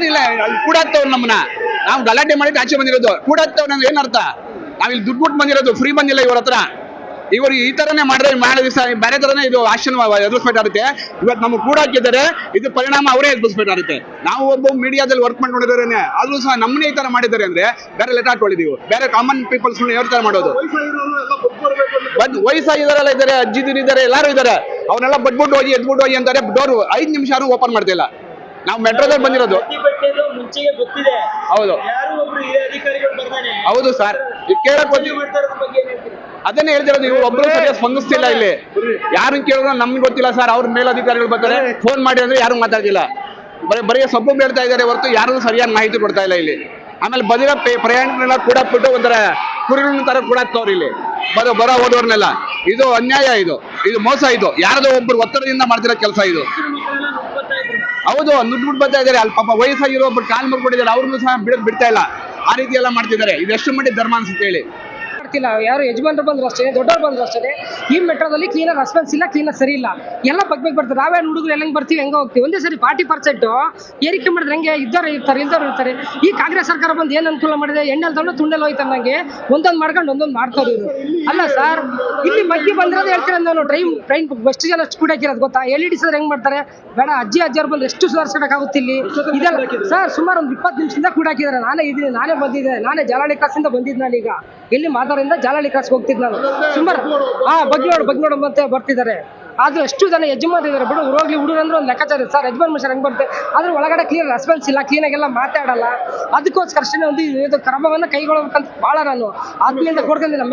ಏನಿಲ್ಲ, ಅಲ್ಲಿ ಕೂಡಾಕ್ತವ್ ನಮ್ಮನ್ನ. ನಾವು ಗಲಾಟೆ ಮಾಡಿ ಆಚೆ ಬಂದಿರೋದು. ಕೂಡಾಕ್ತವ್ ನಮ್ಗೆ ಏನರ್ಥ ಇಲ್ಲಿ ದುಡ್ಡು ಕೊಟ್ಟು ಬಂದಿರೋದು ಫ್ರೀ ಬಂದಿಲ್ಲ ಇವ್ರ ಹತ್ರ. ಇವರು ಈ ತರನೇ ಮಾಡಿದ್ರೆ ಮಾಡಿದ ದಿವಸ ಬೇರೆ ತರನೇ ಇದು ಆಕ್ಷನ್ ಎದುರಿಸ್ಬೇಕಾಗುತ್ತೆ ಇವತ್ತು ನಮ್ಗೆ ಕೂಡ ಹಾಕಿದ್ದಾರೆ, ಇದು ಪರಿಣಾಮ ಅವರೇ ಎದುರಿಸ್ಬೇಕಾಗುತ್ತೆ ನಾವು ಒಬ್ಬ ಮೀಡಿಯಾದಲ್ಲಿ ವರ್ಕ್ ಮಾಡ್ಕೊಂಡಿರೋರೇನೆ ಆದ್ರೂ ಸಹ ನಮ್ಮನ್ನೇ ಈ ತರ ಮಾಡಿದ್ದಾರೆ ಅಂದ್ರೆ ಬೇರೆ ಲೆಟರ್ ಹಾಕೊಂಡಿದೀವಿ ಬೇರೆ ಕಾಮನ್ ಪೀಪಲ್ಸ್ ಯಾವ ತರ ಮಾಡೋದು? ಬಂದು ವಯಸ್ಸಾಗಿದಾರೆಲ್ಲ ಇದ್ದಾರೆ ಅಜ್ಜಿದಿರು ಇದ್ದಾರೆ ಎಲ್ಲರೂ ಇದ್ದಾರೆ. ಅವನ್ನೆಲ್ಲ ಬಡ್ಬಿಟ್ಟು ಹೋಗಿ ಎದ್ಬಿಟ್ಟು ಹೋಗಿ ಅಂತಾರೆ, ಡೋರ್ ಐದ್ ನಿಮಿಷ ಯಾರು ಓಪನ್ ಮಾಡ್ತಿಲ್ಲ ನಾವು ಮೆಟ್ರೋದಲ್ಲಿ ಬಂದಿರೋದು. ಪ್ರತಿಭಟನೆದು ಮುಂಚೆಗೆ ಗೊತ್ತಿದೆ. ಹೌದು. ಯಾರು ಒಬ್ರು ಹಿರಿಯ ಅಧಿಕಾರಿಗಳು ಬರ್ತಾನೆ ಹೌದು ಸರ್. ಕೇಳಕ್ ಅದನ್ನೇ ಹೇಳ್ತಿರೋದು ಇವ್ರು ಒಬ್ರು ಸರಿಯಾಗಿ ಸ್ಪಂದಿಸ್ತಿಲ್ಲ ಇಲ್ಲಿ. ಯಾರು ಕೇಳಿದ್ರು ನಮ್ಗೆ ಗೊತ್ತಿಲ್ಲ ಸರ್. ಅವ್ರ ಮೇಲಧಿಕಾರಿಗಳು ಬರ್ತಾರೆ. ಫೋನ್ ಮಾಡಿ ಅಂದ್ರೆ ಯಾರು ಮಾತಾಡ್ತಿಲ್ಲ. ಬರೀ ಬರೀ ಸಬ್ಬು ಹೇಳ್ತಾ ಇದ್ದಾರೆ ಹೊರತು ಯಾರು ಸರಿಯಾಗಿ ಮಾಹಿತಿ ಕೊಡ್ತಾ ಇಲ್ಲ ಇಲ್ಲಿ. ಆಮೇಲೆ ಬದಿರ ಪ್ರಯಾಣಿಕರನ್ನ ಕೂಡ ಬಿಟ್ಟು ಒಂಥರ ಕುರಿಗಳನ್ನ ತರ ಕೂಡ ಇಲ್ಲಿ. ಬರೋ ಬರೋ ಹೋದವ್ರನ್ನೆಲ್ಲ. ಇದು ಅನ್ಯಾಯ ಇದು. ಇದು ಮೋಸ ಇದು. ಯಾರದೋ ಒಬ್ರು ಒತ್ತಡದಿಂದ ಮಾಡ್ತಿರೋ ಕೆಲಸ ಇದು. ಹೌದು ಬಿಟ್ಟು ಬರ್ತಾ ಇದ್ದಾರೆ. ಅಲ್ಲಿ ಪಾಪ ವಯಸ್ಸಾಗಿರೋ ಒಬ್ರು ಕಾಲ್ ಮಾಡ್ಕೊಂಡಿದ್ದಾರೆ ಅವ್ರನ್ನು ಸಹ ಬಿಡಕ್ ಬಿಡ್ತಾ ಇಲ್ಲ. ಆ ರೀತಿ ಎಲ್ಲ ಮಾಡ್ತಿದ್ದಾರೆ. ಇದು ಎಷ್ಟು ಮಟ್ಟಿಗೆ ಧರ್ಮ ಅಂತ ಹೇಳಿ. ಮಾಡ್ತಿಲ್ಲ. ಯಾರು ಯಜಮಾನ್ರು ಬಂದ್ರು ಅಷ್ಟೇ, ದೊಡ್ಡವ್ರು ಬಂದ್ರು ಅಷ್ಟೇ. ಈ ಮೆಟ್ರೋದಲ್ಲಿ ಕ್ಲೀನಾಗಿ ರೆಸ್ಪಾನ್ಸ್ ಇಲ್ಲ ಕ್ಲೀನಾಗಿ ಸರಿ ಇಲ್ಲ. ಎಲ್ಲ ಬಗ್ಬೇಕು ಬರ್ತಾರೆ. ನಾವೇನು ಹುಡುಗರು ಎಲ್ಲ ಬರ್ತೀವಿ, ಹೆಂಗ ಹೋಗ್ತೀವಿ? ಒಂದೇ ಸರಿ ಫಾರ್ಟಿ ಪರ್ಸೆಂಟ್ ಏರಿಕೆ ಮಾಡಿದ್ರೆ ಹೆಂಗೆ ಇದ್ದವ್ರು ಇರ್ತಾರೆ, ಇಲ್ದವ್ರು ಇರ್ತಾರೆ. ಈ ಕಾಂಗ್ರೆಸ್ ಸರ್ಕಾರ ಬಂದು ಏನು ಅನುಕೂಲ ಮಾಡಿದೆ? ಎಣ್ಣೆಲ್ ತಗೊಂಡು ತುಂಡೆಲ್ಲ ಹೋಯ್ತಾರೆ ನಂಗೆ. ಒಂದೊಂದು ಮಾಡ್ಕೊಂಡು ಒಂದೊಂದು ಮಾಡ್ತಾರೆ ಇವರು. ಅಲ್ಲ ಸರ್ ಇಲ್ಲಿ ಮಗ್ಗಿ ಬಂದಿರೋದು ಹೇಳ್ತೀರ ನಾನು ಟ್ರೈನ್ ಟ್ರೈನ್ ಎಷ್ಟು ಜನ ಸ್ಪೀಡ್ ಹಾಕಿರೋದು ಗೊತ್ತಾ? ಎಲ್ ಇ ಡಿ ಸರ್ ಹೆಂಗ್ ಮಾಡ್ತಾರೆ? ಬೇಡ, ಅಜ್ಜಿ ಅಜ್ಜಿಯವ್ರು ಬಂದು ಎಷ್ಟು ಸುಧಾರಿಸೋಕ್ಕಾಗುತ್ತೆ ಇಲ್ಲಿ. ಇದೆಲ್ಲ ಸರ್ ಸುಮಾರು ಒಂದು ಇಪ್ಪತ್ತು ನಿಮಿಷದಿಂದ ಕೂಡ ಹಾಕಿದ್ದಾರೆ. ನಾನೇ ಇದ್ದೀನಿ ನಾನೇ ಬಂದಿದ್ದೆ, ನಾನೇ ಜಾಲಾಳಿ ಕಾಸಿಂದ ಬಂದಿದ್ದು ನಾನು ಈಗ ಎಲ್ಲಿ ಮಾತಾಡಿಂದ ಜಾಲಾಳಿ ಕ್ರಾಸ್ಗೆ ಹೋಗ್ತಿದ್ದು ನಾನು. ಸುಮಾರು ಹಾ ಬಗ್ಗೆ ನೋಡು ಬಗ್ಗೆ ನೋಡು ಮತ್ತೆ ಬರ್ತಿದ್ದಾರೆ. ಆದ್ರೂ ಎಷ್ಟು ಜನ ಯಜಮಾನ್ ಇದ್ದಾರೆ ಬಿಡು ಹೋಗ್ಲಿ ಹುಡುಗರು ಅಂದ್ರೆ ಒಂದು ಲೆಕ್ಕಾಚಾರ. ಸರ್ ಯಜಮಾನ್ ಮನುಷ್ಯರು ಹೆಂಗ್ ಬರುತ್ತೆ? ಆದ್ರೆ ಒಳಗಡೆ ಕ್ಲಿಯರ್ ರೆಸ್ಪಾನ್ಸ್ ಇಲ್ಲ ಕ್ಲೀನಾಗೆಲ್ಲ ಮಾತಾಡಲ್ಲ. ಅದಕ್ಕೋಸ್ಕರ ಅಷ್ಟೇ ಒಂದು ಇದು ಕ್ರಮವನ್ನು ಕೈಗೊಳ್ಳಬೇಕಂತ ಭಾಳ ನಾನು. ಆದ್ಮೇಲೆ ನಮ್ಮ